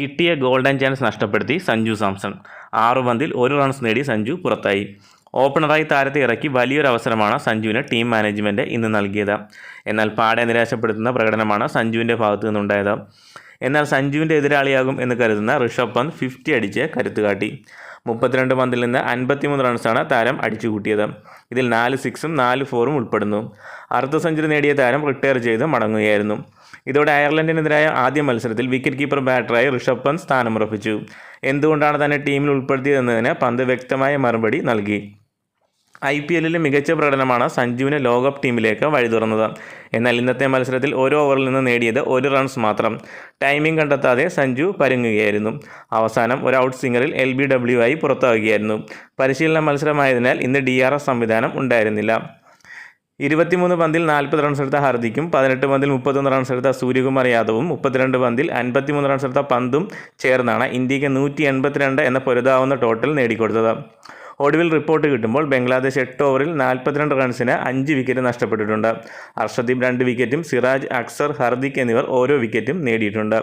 കിട്ടിയ golden chance നഷ്ടപ്പെടുത്തി സഞ്ജു സാംസൺ. ആറു പന്തിൽ ഒരു റൺസ് നേടി സഞ്ജു പുറത്തായി. ഓപ്പണറായി താരത്തെ ഇറക്കി വലിയൊരു അവസരമാണ് സഞ്ജുവിന് ടീം മാനേജ്മെന്റ് ഇന്ന് നൽകിയത്. എന്നാൽ പാടെ നിരാശപ്പെടുത്തുന്ന പ്രകടനമാണ് സഞ്ജുവിന്റെ ഭാഗത്തു നിന്നുണ്ടായത്. എന്നാൽ സഞ്ജുവിന്റെ എതിരാളിയാകും എന്ന് കരുതുന്ന ഋഷഭ് പന്ത് ഫിഫ്റ്റി അടിച്ച് കരുത്ത് കാട്ടി മുപ്പത്തിരണ്ട് പന്തിൽ നിന്ന് അൻപത്തിമൂന്ന് റൺസാണ് താരം അടിച്ചുകൂട്ടിയത്. ഇതിൽ നാല് സിക്സും നാല് ഫോറും ഉൾപ്പെടുന്നു. അർദ്ധ സെഞ്ചുറി നേടിയ താരം റിട്ടയർ ചെയ്ത് മടങ്ങുകയായിരുന്നു. ഇതോടെ അയർലൻഡിനെതിരായ ആദ്യ മത്സരത്തിൽ വിക്കറ്റ് കീപ്പർ ബാറ്ററായി ഋഷഭ് പന്ത് സ്ഥാനമുറപ്പിച്ചു. എന്തുകൊണ്ടാണ് തന്നെ ടീമിൽ ഉൾപ്പെടുത്തിയതെന്നതിന് പന്ത് വ്യക്തമായ മറുപടി നൽകി. ഐ പി എല്ലിലെ മികച്ച പ്രകടനമാണ് സഞ്ജുവിനെ ലോകകപ്പ് ടീമിലേക്ക് വഴി തുറന്നത് എന്നാൽ ഇന്നത്തെ മത്സരത്തിൽ ഓരോ ഓവറിൽ നിന്ന് നേടിയത് ഒരു റൺസ് മാത്രം. ടൈമിംഗ് കണ്ടെത്താതെ സഞ്ജു പരുങ്ങുകയായിരുന്നു. അവസാനം ഒരു ഔട്ട് സിംഗറിൽ എൽ ബി ഡബ്ല്യു ആയി പുറത്താവുകയായിരുന്നു. പരിശീലന മത്സരമായതിനാൽ ഇന്ന് ഡി ആർ എസ് സംവിധാനം ഉണ്ടായിരുന്നില്ല. ഇരുപത്തിമൂന്ന് പന്തിൽ നാൽപ്പത് റൺസ് എടുത്ത ഹർദിക്കും പതിനെട്ട് പന്തിൽ മുപ്പത്തൊന്ന് റൺസ് എടുത്ത സൂര്യകുമാർ യാദവും മുപ്പത്തിരണ്ട് പന്തിൽ അൻപത്തിമൂന്ന് റൺസ് എടുത്ത പന്തും ചേർന്നാണ് ഇന്ത്യയ്ക്ക് നൂറ്റി എൺപത്തിരണ്ട് എന്ന പൊരുതാവുന്ന ടോട്ടൽ നേടിക്കൊടുത്തത്. ഒടുവിൽ റിപ്പോർട്ട് കിട്ടുമ്പോൾ ബംഗ്ലാദേശ് എട്ട് ഓവറിൽ നാൽപ്പത്തിരണ്ട് റൺസിന് അഞ്ച് വിക്കറ്റ് നഷ്ടപ്പെട്ടിട്ടുണ്ട്. അർഷദീപ് രണ്ട് വിക്കറ്റും സിറാജ് അക്സർ ഹർദിക് എന്നിവർ ഓരോ വിക്കറ്റും നേടിയിട്ടുണ്ട്.